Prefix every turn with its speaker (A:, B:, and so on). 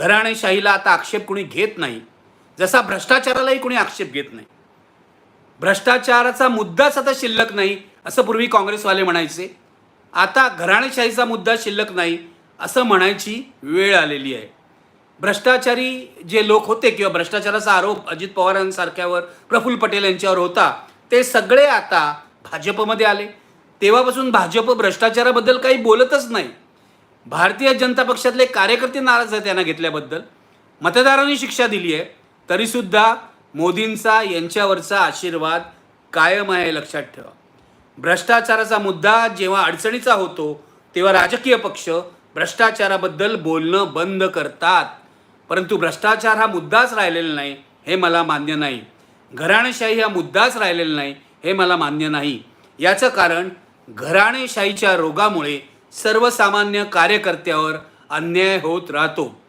A: घराणेशाहीला आता आक्षेप कुणी घेत नाही जसा भ्रष्टाचारालाही कुणी आक्षेप घेत नाही. भ्रष्टाचाराचा मुद्दाच आता शिल्लक नाही असं पूर्वी काँग्रेसवाले म्हणायचे. आता घराणेशाहीचा मुद्दा शिल्लक नाही असं म्हणायची वेळ आलेली आहे. भ्रष्टाचारी जे लोक होते किंवा भ्रष्टाचाराचा आरोप अजित पवारांसारख्यावर प्रफुल्ल पटेल यांच्यावर होता ते सगळे आता भाजपमध्ये आले. तेव्हापासून भाजप भ्रष्टाचाराबद्दल काही बोलतच नाही. भारतीय जनता पक्षातले कार्यकर्ते नाराज आहेत त्यांना घेतल्याबद्दल. मतदारांनी शिक्षा दिली आहे. तरीसुद्धा मोदींचा यांच्यावरचा आशीर्वाद कायम आहे लक्षात ठेवा. भ्रष्टाचाराचा मुद्दा जेव्हा अडचणीचा होतो तेव्हा राजकीय पक्ष भ्रष्टाचाराबद्दल बोलणं बंद करतात. परंतु भ्रष्टाचार हा मुद्दाच राहिलेला नाही हे मला मान्य नाही. घराणेशाही हा मुद्दाच राहिलेला नाही हे मला मान्य नाही. याचं कारण घराणेशाहीच्या रोगामुळे सर्वसामान्य कार्यकर्त्यावर अन्याय होत राहतो.